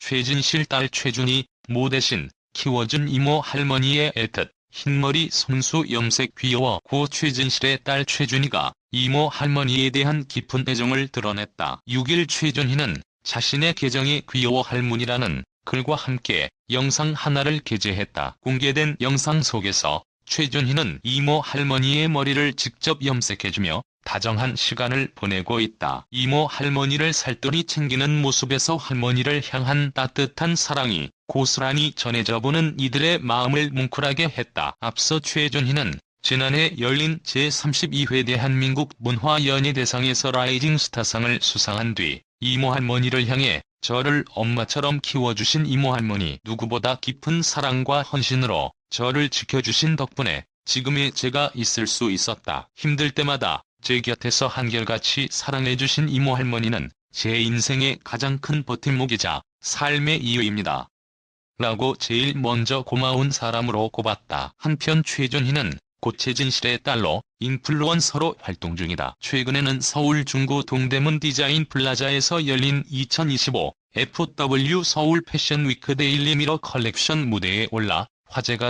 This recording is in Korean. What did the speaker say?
최진실 딸 최준이 모 대신 키워준 이모 할머니의 애뜻 흰머리 손수 염색 귀여워 고 최진실의 딸 최준이가 이모 할머니에 대한 깊은 애정을 드러냈다. 6일 최준희는 자신의 계정이 귀여워 할머니라는 글과 함께 영상 하나를 게재했다. 공개된 영상 속에서 최준희는 이모 할머니의 머리를 직접 염색해주며 다정한 시간을 보내고 있다. 이모 할머니를 살뜰히 챙기는 모습에서 할머니를 향한 따뜻한 사랑이 고스란히 전해져 보는 이들의 마음을 뭉클하게 했다. 앞서 최준희는 지난해 열린 제32회 대한민국 문화연예대상에서 라이징 스타상을 수상한 뒤 이모 할머니를 향해 저를 엄마처럼 키워주신 이모 할머니 누구보다 깊은 사랑과 헌신으로 저를 지켜주신 덕분에 지금의 제가 있을 수 있었다. 힘들 때마다 제 곁에서 한결같이 사랑해주신 이모 할머니는 제 인생의 가장 큰 버팀목이자 삶의 이유입니다. 라고 제일 먼저 고마운 사람으로 꼽았다. 한편 최준희는 고채진실의 딸로 인플루언서로 활동 중이다. 최근에는 서울 중구 동대문 디자인 플라자에서 열린 2025 FW 서울 패션 위크 데일리 미러 컬렉션 무대에 올라 화제가